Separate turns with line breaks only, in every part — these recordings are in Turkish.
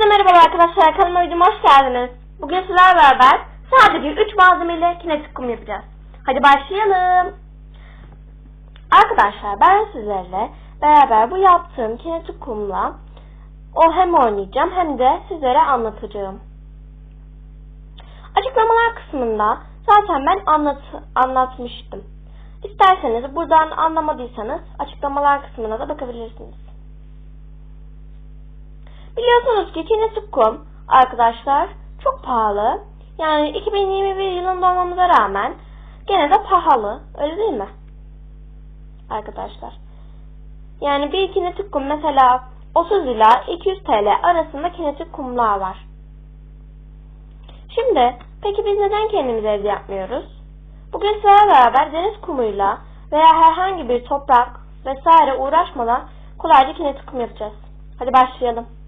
Herkese merhaba arkadaşlar. Kanalıma videoma hoş geldiniz. Bugün sizlerle beraber sadece 3 malzemeyle kinetik kum yapacağız. Hadi başlayalım. Arkadaşlar ben sizlerle beraber bu yaptığım kinetik kumla o hem oynayacağım hem de sizlere anlatacağım. Açıklamalar kısmında zaten ben anlat anlatmıştım. İsterseniz buradan anlamadıysanız açıklamalar kısmına da bakabilirsiniz. Biliyorsunuz ki kinetik kum arkadaşlar çok pahalı. Yani 2021 yılında olmamıza rağmen gene de pahalı. Öyle değil mi? Arkadaşlar. Yani bir kinetik kum mesela 30 ila 200 TL arasında kinetik kumlar var. Şimdi peki biz neden kendimiz evde yapmıyoruz? Bugün sizlerle beraber deniz kumuyla veya herhangi bir toprak vesaire uğraşmadan kolayca kinetik kum yapacağız. Hadi başlayalım.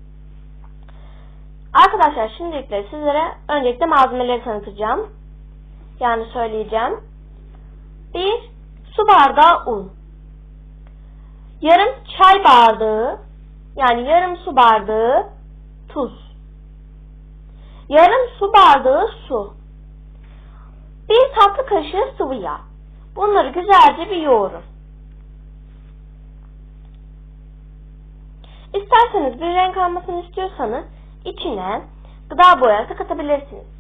Arkadaşlar şimdilikle sizlere öncelikle malzemeleri tanıtacağım. Yani söyleyeceğim. Bir su bardağı un. Yarım çay bardağı yani yarım su bardağı tuz. Yarım su bardağı su. Bir tatlı kaşığı sıvı yağ. Bunları güzelce bir yoğurun. İsterseniz bir renk almasını istiyorsanız içine gıda boyası katabilirsiniz.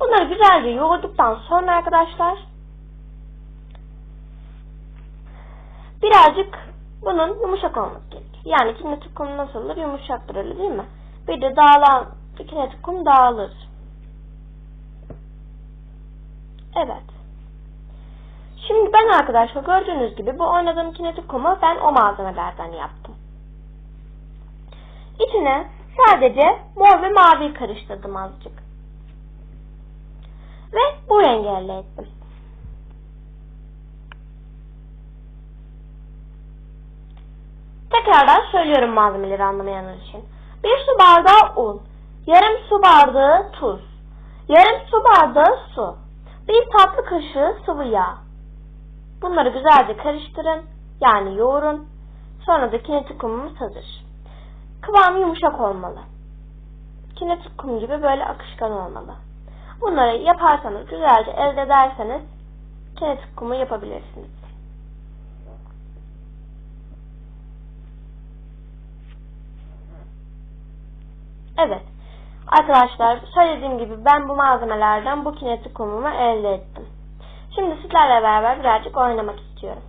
Bunları güzelce yoğurduktan sonra arkadaşlar birazcık bunun yumuşak olması gerekiyor. Yani kinetik kum nasıl olur? Yumuşaktır öyle değil mi? Bir de dağılan kinetik kum dağılır. Evet. Şimdi ben arkadaşlar gördüğünüz gibi bu oynadığım kinetik kumu ben o malzemelerden yaptım. İçine sadece mor ve mavi karıştırdım azıcık. Ve bu rengi elde ettim. Tekrardan söylüyorum malzemeleri anlamayanlar için. Bir su bardağı un, yarım su bardağı tuz, yarım su bardağı su, bir tatlı kaşığı sıvı yağ, Bunları güzelce karıştırın. Yani yoğurun. Sonra da kinetik kumumuz hazır. Kıvamı yumuşak olmalı. Kinetik kum gibi böyle akışkan olmalı. Bunları yaparsanız, güzelce elde ederseniz kinetik kumu yapabilirsiniz. Evet. Arkadaşlar söylediğim gibi ben bu malzemelerden bu kinetik kumumu elde ettim. Şimdi sizlerle beraber birazcık oynamak istiyorum.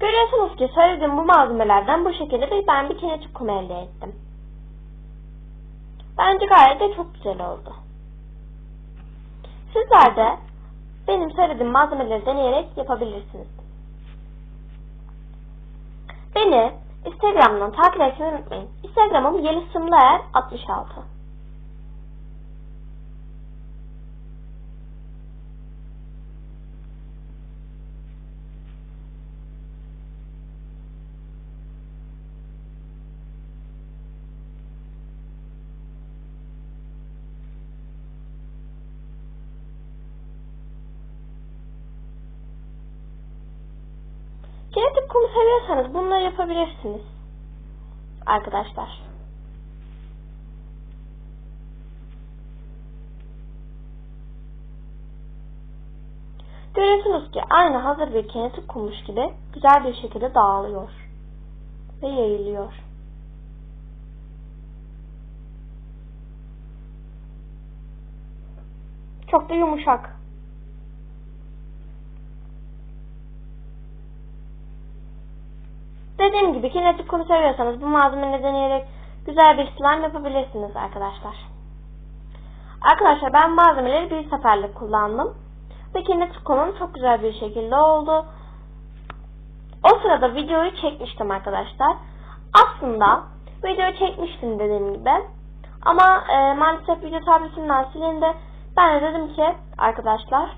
Görüyorsunuz ki söylediğim bu malzemelerden bu şekilde bir, ben bir kinetik kum elde ettim. Bence gayet de çok güzel oldu. Sizler de benim söylediğim malzemeleri deneyerek yapabilirsiniz. Beni Instagram'dan takip etmeyi unutmayın. Instagram'ım yelisimler66. Kum seviyorsanız bunları yapabilirsiniz. Arkadaşlar. Görüyorsunuz ki aynı hazır bir kinetik kummuş gibi güzel bir şekilde dağılıyor. Ve yayılıyor. Çok da yumuşak. Dediğim gibi kinetik kum seviyorsanız bu malzemeleri deneyerek güzel bir slime yapabilirsiniz arkadaşlar. Arkadaşlar ben malzemeleri bir seferlik kullandım. Ve kinetik kumum çok güzel bir şekilde oldu. O sırada videoyu çekmiştim arkadaşlar. Aslında videoyu çekmiştim dediğim gibi. Ama e, maalesef video tabletimden silindi. Ben de dedim ki arkadaşlar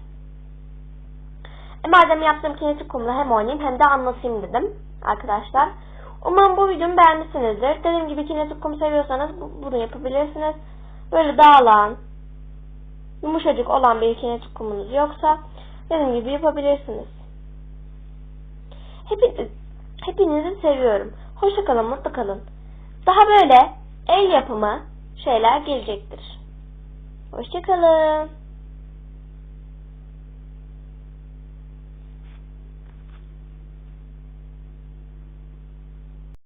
madem yaptığım kinetik kumla hem oynayayım hem de anlatayım dedim arkadaşlar. Umarım bu videomu beğenmişsinizdir. Dediğim gibi kinetik kum seviyorsanız bu- bunu yapabilirsiniz. Böyle dağılan, yumuşacık olan bir kinetik kumunuz yoksa dediğim gibi yapabilirsiniz. Hepiniz, hepinizi seviyorum. Hoşça kalın, mutlu kalın. Daha böyle el yapımı şeyler gelecektir. Hoşça kalın.